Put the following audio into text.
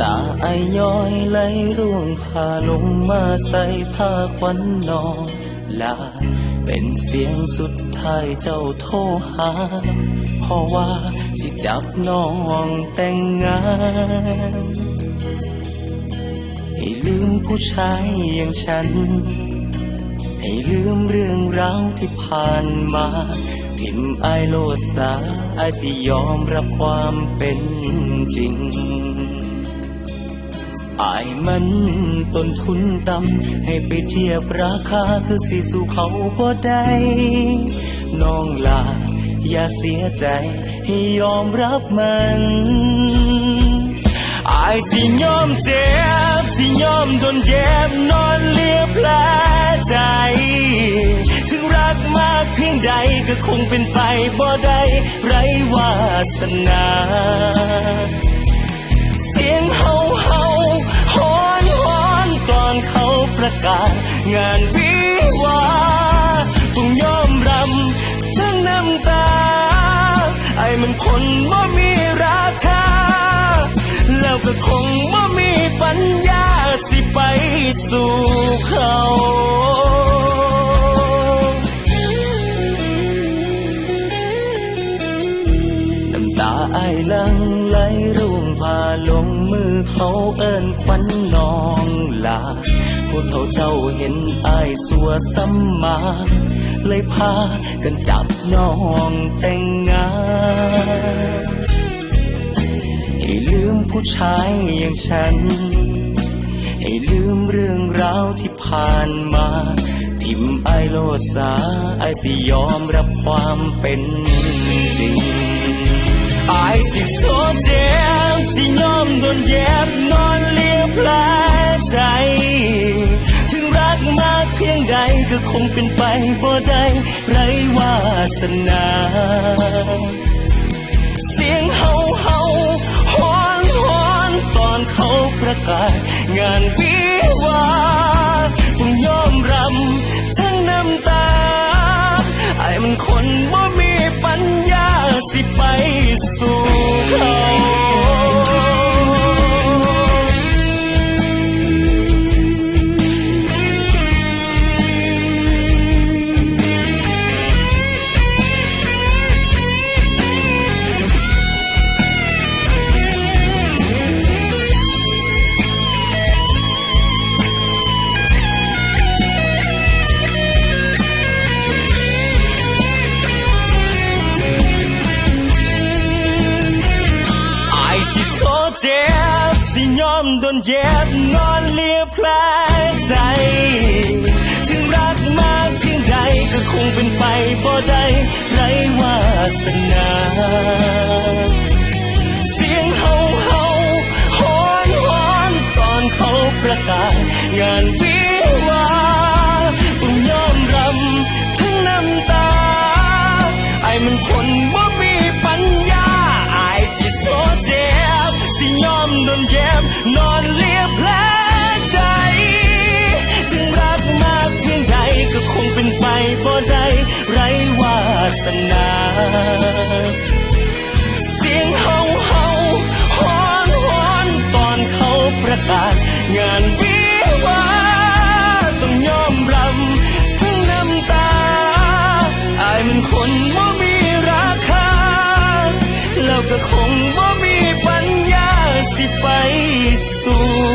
ตาไอายย้อยไหลร่วงพาลงมาใส่ผ้าควันนอนลา เป็นเสียงสุดท้ายเจ้าโทรหาเพราะว่าสิจับน้องแต่งงานให้ลืมผู้ชายอย่างฉัน ให้ลืมเรื่องราวที่ผ่านมา ทิมไอโลสาอสิยอมรับความเป็นจริง อายมันต้นทุนต่ำให้ไปเทียบราคาคือสิสู่เขาบ่ได้น้องลาอย่าเสียใจให้ยอมรับมันอายสิยอมเจ็บสิยอมโดนเย็บนอนเลียแผลใจ ถึงรักมากเพียงใดก็คงเป็นไปบ่ได้ไรวาสนา เสียงเฮาเฮา ประกาศ งานวิวาต้องยอมรำทั้งน้ำตา ไอ้มันคนบ่มีราคา แล้วก็คงบ่มีปัญญาสิไปสู่เขาน้ำตาไอลังไหลร่วงพาลงมือเขาเอิ้นควันนองลา ผู้เฒ่าเจ้าเห็นอายสัวซ้ำมา เลยพากันจับน้องแต่งงานให้ลืมผู้ชายอย่างฉัน ให้ลืมเรื่องราวที่ผ่านมา ทิมไอายโลสาไอายสิยอมรับความเป็นจริงอายสิโซเจ็บสิยอมโดนเย็บนอนเลียแผลใจ ก็คงเป็นไปบ่ได้ไรวาสนา เสียงเฮาเฮาฮอนฮอนตอนเขาประกาศ งานวิวาต้องยอมรำทั้งน้ำตาไอ้มันคนบ่มีปัญญาสิไปสู่ เจ็บสิยอมโดนเย็บนอนเลียแผลใจ ถึงรักมากเพียงใดก็คงเป็นไปบ่ได้ไรวาสนาเสียงเฮาเฮาฮอนฮอนตอนเขาประกาศงานวิวาต้องยอมรำทั้งน้ำตา ไอ้มันคนบ่ นเย็บนอนเลียแผลใจ จึงรักมากเพียงใดก็คงเป็นไปบ่ได้ไรวาสนา เสียงเฮาเฮาฮอนฮอนตอนเขาประกาศ งานวิวาต้องยอมรำทั้งน้ำตา อายมันคนบ่มีราคา แล้วก็คง บ่